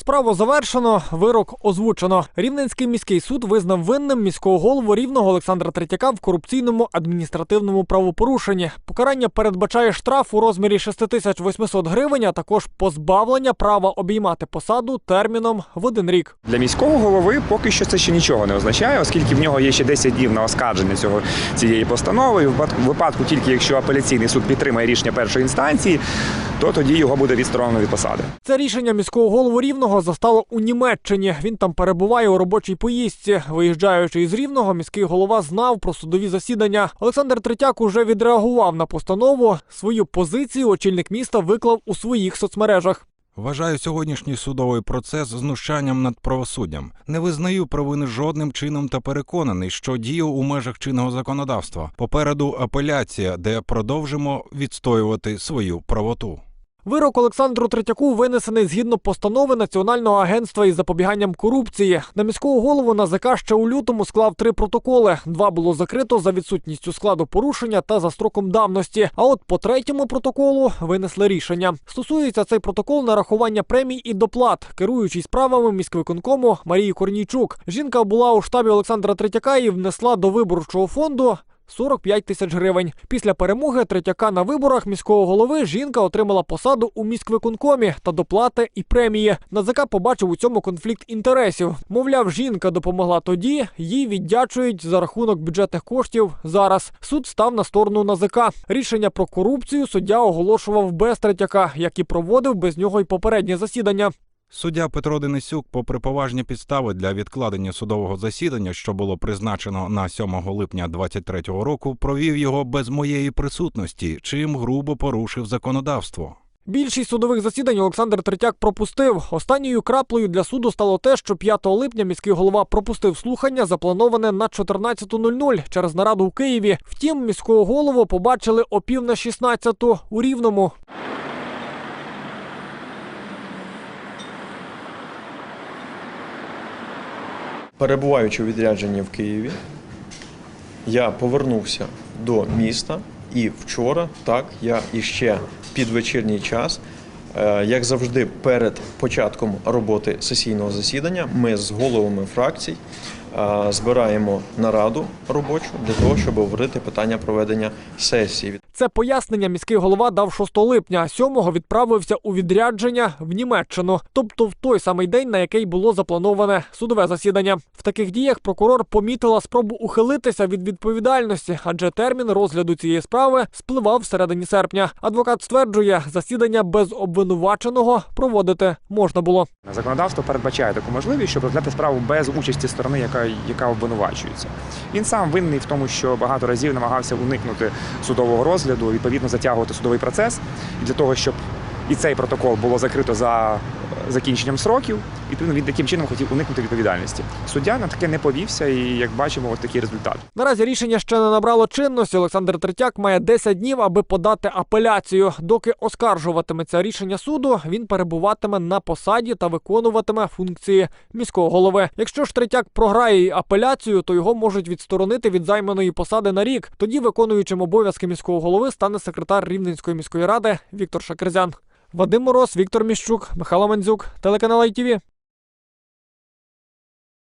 Справу завершено, вирок озвучено. Рівненський міський суд визнав винним міського голову рівного Олександра Третяка в корупційному адміністративному правопорушенні. Покарання передбачає штраф у розмірі 6800 гривень, а також позбавлення права обіймати посаду терміном в один рік. Для міського голови поки що це ще нічого не означає, оскільки в нього є ще 10 днів на оскарження цього цієї постанови. І в випадку- в випадку тільки якщо апеляційний суд підтримає рішення першої інстанції, то тоді його буде відсторонено від посади. Це рішення міського голову рівного застало у Німеччині. Він там перебуває у робочій поїздці. Виїжджаючи із рівного, міський голова знав про судові засідання. Олександр Третяк уже відреагував на постанову. Свою позицію очільник міста виклав у своїх соцмережах. Вважаю сьогоднішній судовий процес знущанням над правосуддям. Не визнаю провини жодним чином та переконаний, що дію у межах чинного законодавства. Попереду апеляція, де продовжимо відстоювати свою правоту. Вирок Олександру Третяку винесений згідно постанови Національного агентства із запобіганням корупції. На міського голову НАЗК ще у лютому склав три протоколи. Два було закрито за відсутністю складу порушення та за строком давності. А от по третьому протоколу винесли рішення. Стосується цей протокол нарахування премій і доплат, керуючий справами міськвиконкому Марії Корнійчук. Жінка була у штабі Олександра Третяка і внесла до виборчого фонду 45 тисяч гривень. Після перемоги Третяка на виборах міського голови жінка отримала посаду у міськвиконкомі та доплати і премії. НАЗК побачив у цьому конфлікт інтересів. Мовляв, жінка допомогла тоді, їй віддячують за рахунок бюджетних коштів зараз. Суд став на сторону НАЗК. Рішення про корупцію суддя оголошував без Третяка, як і проводив без нього й попереднє засідання. Суддя Петро Денисюк, попри поважні підстави для відкладення судового засідання, що було призначено на 7 липня 2023 року, провів його без моєї присутності, чим грубо порушив законодавство. Більшість судових засідань Олександр Третяк пропустив. Останньою краплею для суду стало те, що 5 липня міський голова пропустив слухання, заплановане на 14.00 через нараду у Києві. Втім, міського голову побачили о пів на 16 у Рівному. Перебуваючи у відрядженні в Києві, я повернувся до міста і вчора, так, я іще під вечірній час, е, як завжди, перед початком роботи сесійного засідання, ми з головами фракцій збираємо нараду робочу для того, щоб обговорити питання проведення сесії. Це пояснення міський голова дав 6 липня, а 7-го відправився у відрядження в Німеччину, тобто в той самий день, на який було заплановане судове засідання. В таких діях прокурор помітила спробу ухилитися від відповідальності, адже термін розгляду цієї справи спливав всередині серпня. Адвокат стверджує, засідання без обвинуваченого проводити можна було. Законодавство передбачає таку можливість, щоб розглядати справу без участі сторони, яка, яка обвинувачується. Він сам винний в тому, що багато разів намагався уникнути судового розгляду, відповідно затягувати судовий процес. Для того, щоб і цей протокол було закрито за е, закінченням сроків, відповідно він таким чином хотів уникнути відповідальності. Суддя на таке не повівся, і як бачимо, ось такий результат. Наразі рішення ще не набрало чинності. Олександр Третяк має 10 днів, аби подати апеляцію. Доки оскаржуватиметься рішення суду, він перебуватиме на посаді та виконуватиме функції міського голови. Якщо ж Третяк програє апеляцію, то його можуть відсторонити від займаної посади на рік. Тоді виконуючим обов'язки міського голови стане секретар Рівненської міської ради Віктор Шакерзян. Вадим Мороз, Віктор Міщук, Михайло Мандзюк, телеканал ITV.